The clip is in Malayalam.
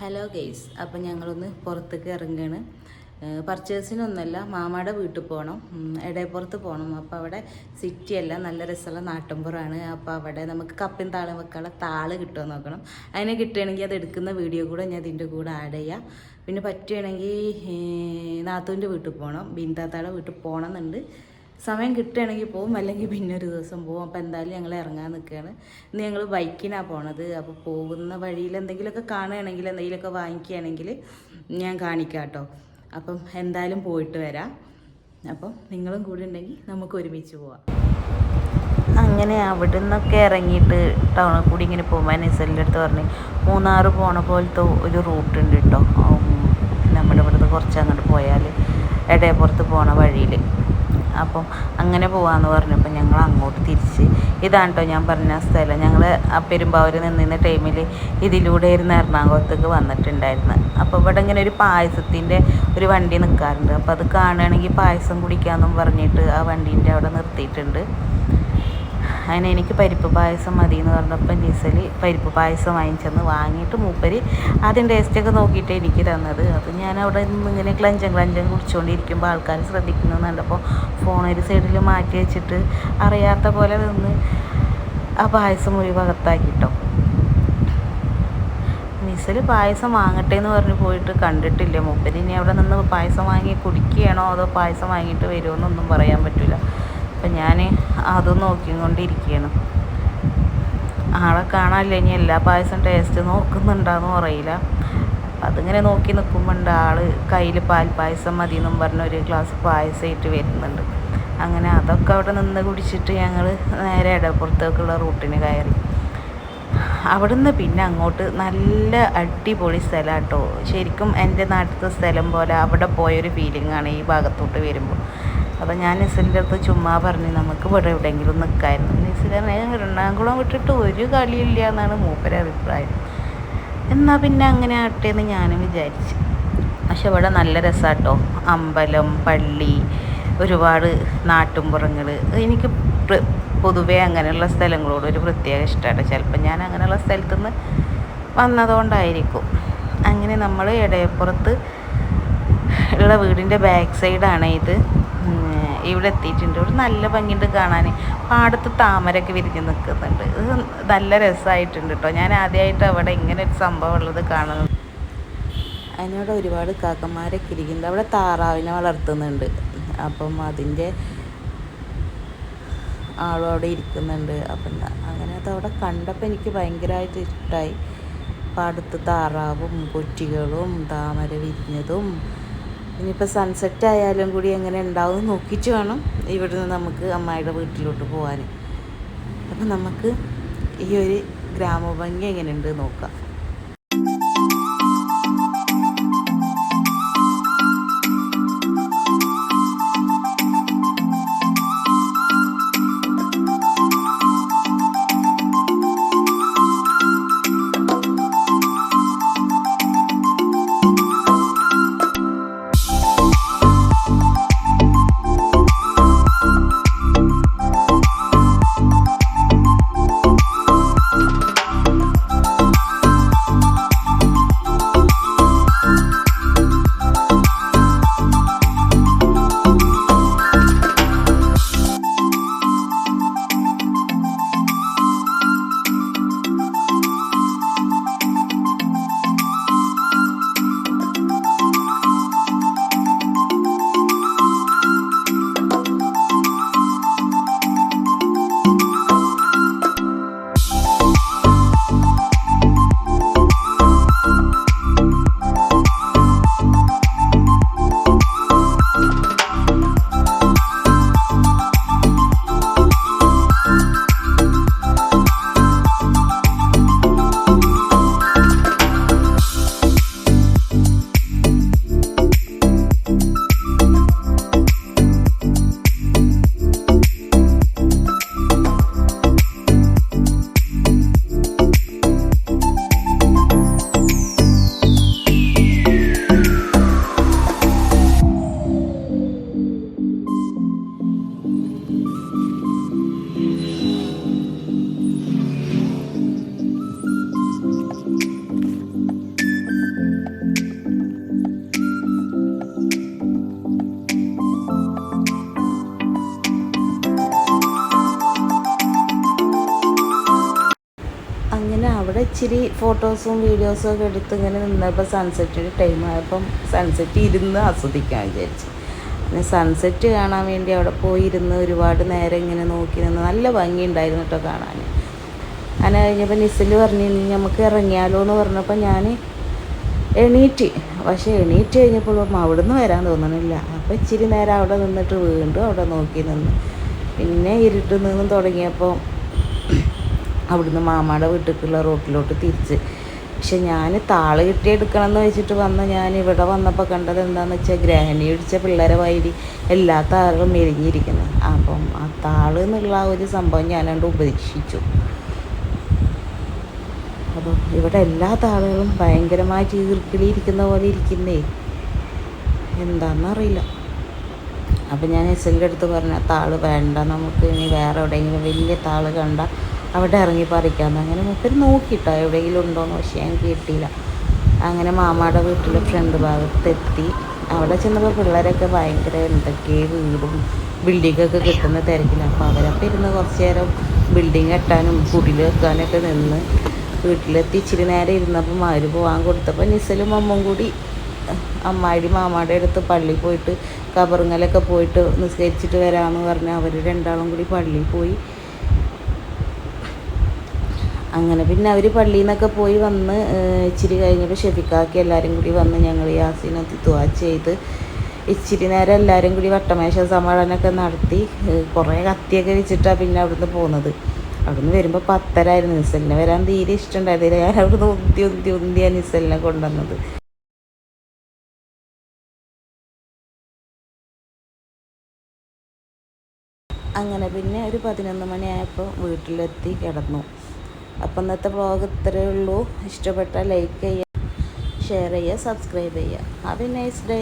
ഹലോ ഗെയ്സ് അപ്പം ഞങ്ങളൊന്ന് പുറത്തേക്ക് ഇറങ്ങുകയാണ് പർച്ചേസിനൊന്നുമല്ല മാമയുടെ വീട്ടിൽ പോകണം എടയപ്പുറത്ത് പോകണം അപ്പോൾ അവിടെ സിറ്റി അല്ല നല്ല രസമുള്ള നാട്ടിൻപുറമാണ് അപ്പോൾ അവിടെ നമുക്ക് കപ്പയും താളും വെക്കാനുള്ള താൾ കിട്ടുമോ നോക്കണം. അതിനെ കിട്ടുകയാണെങ്കിൽ അത് എടുക്കുന്ന വീഡിയോ കൂടെ ഞാൻ അതിന്റെ കൂടെ ആഡ് ചെയ്യാം. പിന്നെ പറ്റുകയാണെങ്കിൽ നാത്തൂന്റെ വീട്ടിൽ പോകണം ബിന്ദാത്താടെ വീട്ടിൽ പോകണം എന്നുണ്ട് സമയം കിട്ടുകയാണെങ്കിൽ പോവും അല്ലെങ്കിൽ പിന്നെ ഒരു ദിവസം പോവും. അപ്പോൾ എന്തായാലും ഞങ്ങൾ ഇറങ്ങാൻ നിൽക്കുകയാണ്. ഇന്ന് ഞങ്ങൾ ബൈക്കിനാണ് പോണത്. അപ്പോൾ പോകുന്ന വഴിയിൽ എന്തെങ്കിലുമൊക്കെ കാണുകയാണെങ്കിൽ എന്തെങ്കിലുമൊക്കെ വാങ്ങിക്കുകയാണെങ്കിൽ ഞാൻ കാണിക്കാം കേട്ടോ. അപ്പം എന്തായാലും പോയിട്ട് വരാം. അപ്പം നിങ്ങളും കൂടെ ഉണ്ടെങ്കിൽ നമുക്ക് ഒരുമിച്ച് പോവാം. അങ്ങനെ അവിടെ നിന്നൊക്കെ ഇറങ്ങിയിട്ട് ടൗണിൽ കൂടി ഇങ്ങനെ പോകുമ്പോൾ നഴ്സറിന്റെ അടുത്ത് പറഞ്ഞ് മൂന്നാർ പോണ പോലത്തെ ഒരു റൂട്ട് ഉണ്ട് കേട്ടോ. നമ്മുടെ ഇവിടുന്ന് കുറച്ച് അങ്ങോട്ട് പോയാൽ എടയപ്പുറത്ത് പോണ വഴിയിൽ അപ്പം അങ്ങനെ പോവാന്ന് പറഞ്ഞപ്പോൾ ഞങ്ങൾ അങ്ങോട്ട് തിരിച്ച്. ഇതാണ് കേട്ടോ ഞാൻ പറഞ്ഞ സ്ഥലം. ഞങ്ങൾ ആ പെരുമ്പാവൂർ നിന്നിരുന്ന ടൈമിൽ ഇതിലൂടെ ആയിരുന്നു എറണാകുളത്തേക്ക് വന്നിട്ടുണ്ടായിരുന്നത് അപ്പോൾ ഇവിടെ ഇങ്ങനെ ഒരു പായസത്തിന്റെ ഒരു വണ്ടി നിൽക്കാറുണ്ട് അപ്പോൾ അത് കാണുകയാണെങ്കിൽ പായസം കുടിക്കാമെന്നും പറഞ്ഞിട്ട് ആ വണ്ടീന്റെ അവിടെ നിർത്തിയിട്ടുണ്ട്. അതിന് എനിക്ക് പരിപ്പ് പായസം മതി എന്ന് പറഞ്ഞപ്പോൾ നിസൽ പരിപ്പ് പായസം വാങ്ങിച്ചെന്ന് വാങ്ങിയിട്ട് മൂപ്പര് ആദ്യം ടേസ്റ്റൊക്കെ നോക്കിയിട്ട് എനിക്ക് തന്നത്. അത് ഞാൻ അവിടെ നിന്ന് ഇങ്ങനെ ക്ലഞ്ചം ക്ലഞ്ചം കുടിച്ചുകൊണ്ടിരിക്കുമ്പോൾ ആൾക്കാർ ശ്രദ്ധിക്കുന്നത് കണ്ടപ്പോൾ ഫോൺ ഒരു സൈഡിൽ മാറ്റി വെച്ചിട്ട് അറിയാത്ത പോലെ നിന്ന് ആ പായസം ഒരു ഭാഗത്താക്കിട്ടോ മിസ്സിൽ പായസം വാങ്ങട്ടെ എന്ന് പറഞ്ഞ് പോയിട്ട് കണ്ടിട്ടില്ല. മൂപ്പര് ഇനി അവിടെ നിന്ന് പായസം വാങ്ങി കുടിക്കുകയാണോ അതോ പായസം വാങ്ങിയിട്ട് വരുമോ എന്നൊന്നും പറയാൻ പറ്റില്ല അപ്പം ഞാൻ അതും നോക്കിക്കൊണ്ടിരിക്കുകയാണ് ആളെ കാണാനില്ല ഇനി എല്ലാ പായസം ടേസ്റ്റ് നോക്കുന്നുണ്ടാന്ന് അറിയില്ല അതിങ്ങനെ നോക്കി നിൽക്കുമ്പോണ്ട് ആൾ കയ്യിൽ പാൽ പായസം മതി എന്നും പറഞ്ഞ ഒരു ഗ്ലാസ് ഇട്ട് വരുന്നുണ്ട്. അങ്ങനെ അതൊക്കെ അവിടെ നിന്ന് കുടിച്ചിട്ട് ഞങ്ങൾ നേരെ ഇടപ്പുറത്തേക്കുള്ള റൂട്ടിന് കയറി. അവിടുന്ന് പിന്നെ അങ്ങോട്ട് നല്ല അടിപൊളി സ്ഥലം കേട്ടോ ശരിക്കും എന്റെ നാട്ടിലത്തെ സ്ഥലം പോലെ അവിടെ പോയൊരു ഫീലിംഗ് ആണ് ഈ ഭാഗത്തോട്ട് വരുമ്പോൾ. അപ്പം ഞാൻ നിസിന്റെ അടുത്ത് ചുമ്മാ പറഞ്ഞു നമുക്ക് ഇവിടെ എവിടെയെങ്കിലും നിൽക്കായിരുന്നു നിസിൽ പറഞ്ഞു എറണാകുളം വിട്ടിട്ട് ഒരു കളിയില്ല എന്നാണ് മൂപ്പര അഭിപ്രായം. എന്നാൽ പിന്നെ അങ്ങനെ ആട്ടെ എന്ന് ഞാനും വിചാരിച്ചു. പക്ഷെ ഇവിടെ നല്ല രസമാട്ടോ അമ്പലം പള്ളി ഒരുപാട് നാട്ടുംപുറങ്ങൾ എനിക്ക് പൊതുവേ അങ്ങനെയുള്ള സ്ഥലങ്ങളോട് ഒരു പ്രത്യേക ഇഷ്ടമാണ്. ചിലപ്പോൾ ഞാൻ അങ്ങനെയുള്ള സ്ഥലത്തു നിന്ന് വന്നതുകൊണ്ടായിരിക്കും. അങ്ങനെ നമ്മൾ ഇടയപ്പുറത്ത് ഉള്ള വീടിന്റെ ബാക്ക് സൈഡാണ് ഇത്. ഇവിടെ എത്തിയിട്ടുണ്ട്. ഇവിടെ നല്ല ഭംഗിയുണ്ട് കാണാൻ. പാടത്ത് താമരൊക്കെ വിരിഞ്ഞ് നിൽക്കുന്നുണ്ട്. ഇത് നല്ല രസമായിട്ടുണ്ട് കേട്ടോ ഞാൻ ആദ്യമായിട്ട് അവിടെ ഇങ്ങനെ ഒരു സംഭവം ഉള്ളത് കാണുന്നത്. അതിനോട് ഒരുപാട് കാക്കന്മാരൊക്കെ ഇരിക്കുന്നത് അവിടെ താറാവിനെ വളർത്തുന്നുണ്ട്. അപ്പം അതിന്റെ ആളും അവിടെ ഇരിക്കുന്നുണ്ട്. അപ്പം അങ്ങനെ അങ്ങനെ അതവിടെ കണ്ടപ്പോൾ എനിക്ക് ഭയങ്കരമായിട്ട് ഇഷ്ടമായി പാടത്ത് താറാവും കൊറ്റികളും താമര വിരിഞ്ഞതും ഇനിയിപ്പോൾ സൺസെറ്റ് ആയാലും കൂടി എങ്ങനെ ഉണ്ടാവും നോക്കിയിട്ട് വേണം ഇവിടുന്ന് നമുക്ക് അമ്മായിയുടെ വീട്ടിലോട്ട് പോകാൻ അപ്പം നമുക്ക് ഈ ഒരു ഗ്രാമഭംഗി എങ്ങനെയുണ്ട് നോക്കാം. ഇച്ചിരി ഫോട്ടോസും വീഡിയോസും ഒക്കെ എടുത്ത് ഇങ്ങനെ നിന്നപ്പോൾ സൺസെറ്റിന്റെ ടൈം ആയപ്പം സൺസെറ്റ് ഇരുന്ന് ആസ്വദിക്കാൻ വിചാരിച്ചു. പിന്നെ സൺസെറ്റ് കാണാൻ വേണ്ടി അവിടെ പോയി പോയിരുന്ന് ഒരുപാട് നേരം ഇങ്ങനെ നോക്കി നിന്ന് നല്ല ഭംഗിയുണ്ടായിരുന്നു കേട്ടോ കാണാൻ. അങ്ങനെ കഴിഞ്ഞപ്പോൾ നിസിൽ പറഞ്ഞു നമുക്ക് ഇറങ്ങിയാലോ? എന്ന് പറഞ്ഞപ്പോൾ ഞാൻ എണീറ്റ്. പക്ഷേ എണീറ്റ് കഴിഞ്ഞപ്പോൾ നിന്ന് വരാൻ തോന്നണില്ല. അപ്പോൾ ഇച്ചിരി നേരം അവിടെ നിന്നിട്ട് വീണ്ടും അവിടെ നോക്കി നിന്ന്. പിന്നെ ഇരുട്ട് നിന്നും തുടങ്ങിയപ്പോൾ അവിടുന്ന് മാമാടെ വീട്ടിലേക്കുള്ള റോട്ടിലോട്ട് തിരിച്ച്. പക്ഷെ ഞാൻ താൾ കിട്ടിയെടുക്കണം എന്ന് വെച്ചിട്ട് വന്ന് ഞാൻ ഇവിടെ വന്നപ്പോൾ കണ്ടത് എന്താണെന്ന് വെച്ചാൽ ഗ്രഹണി ഇടിച്ച പിള്ളേരെ വൈരി എല്ലാ താളും മെലിഞ്ഞിരിക്കുന്നത് അപ്പം ആ താൾ എന്നുള്ള ഒരു സംഭവം ഞാനണ്ട് ഉപേക്ഷിച്ചു. അപ്പോൾ ഇവിടെ എല്ലാ താളുകളും ഭയങ്കരമായിട്ട് ഈർക്കിളിയിരിക്കുന്ന പോലെ ഇരിക്കുന്നേ? എന്താണെന്നറിയില്ല അപ്പം ഞാൻ എസ് എസിന്റെ അടുത്ത് പറഞ്ഞ താൾ വേണ്ട നമുക്ക് ഇനി വേറെ എവിടെയെങ്കിലും വലിയ താൾ കണ്ട അവിടെ ഇറങ്ങി പറിക്കാമെന്ന് അങ്ങനെ മൂപ്പര് നോക്കിയിട്ടോ എവിടെയെങ്കിലും ഉണ്ടോയെന്ന് പക്ഷേ ഞാൻ കിട്ടിയില്ല അങ്ങനെ മാമാടെ വീട്ടിലെ ഫ്രണ്ട് ഭാഗത്തെത്തി. അവിടെ ചെന്നപ്പോൾ പിള്ളേരൊക്കെ ഭയങ്കര എന്തൊക്കെ വീടും ബിൽഡിങ്ങൊക്കെ കിട്ടുന്ന തിരക്കിലാണ് അപ്പോൾ അവരൊക്കെ ഇരുന്ന് കുറച്ച് നേരം ബിൽഡിങ് കെട്ടാനും കുടിൽ വെക്കാനൊക്കെ നിന്ന് വീട്ടിലെത്തി. ഇച്ചിരി നേരം ഇരുന്നപ്പോൾ മാര് പോകാൻ കൊടുത്തപ്പോൾ നിസലും അമ്മും കൂടി അമ്മായിടി മാമാടെ അടുത്ത് പള്ളി പോയിട്ട് കബറുങ്ങലൊക്കെ പോയിട്ട് നിസ്കരിച്ചിട്ട് വരാമെന്ന് പറഞ്ഞ് അവർ രണ്ടാളും കൂടി പള്ളിയിൽ പോയി. അങ്ങനെ പിന്നെ അവർ പള്ളിയിൽ നിന്നൊക്കെ പോയി വന്ന് ഇച്ചിരി കഴിഞ്ഞപ്പോൾ ഷെഫിക്കാക്കി എല്ലാവരും കൂടി വന്ന് ഞങ്ങൾ യാസീനത്തി തുവാ ചെയ്ത് ഇച്ചിരി നേരം എല്ലാവരും കൂടി വട്ടമേശ സമ്മേളനമൊക്കെ നടത്തി കുറേ കത്തിയൊക്കെ വെച്ചിട്ടാണ് പിന്നെ അവിടുന്ന് പോകുന്നത് അവിടുന്ന് വരുമ്പോൾ പത്തരായിരുന്നു നിസലിനെ വരാൻ തീരെ ഇഷ്ടമുണ്ടായിരുന്നില്ല ഞാൻ അവിടുന്ന് ഉന്തി ഉന്തി ഉന്തിയാണ് നിസലിനെ കൊണ്ടുവന്നത്. അങ്ങനെ പിന്നെ ഒരു പതിനൊന്ന് മണിയായപ്പോൾ വീട്ടിലെത്തി കിടന്നു. അപ്പം ഇന്നത്തെ വ്ളോഗ് ഇത്രയേ ഉള്ളൂ. ഇഷ്ടപ്പെട്ടാൽ ലൈക്ക് ചെയ്യുക ഷെയർ ചെയ്യുക സബ്സ്ക്രൈബ് ചെയ്യുക ഹാവ് എ നൈസ് ഡേ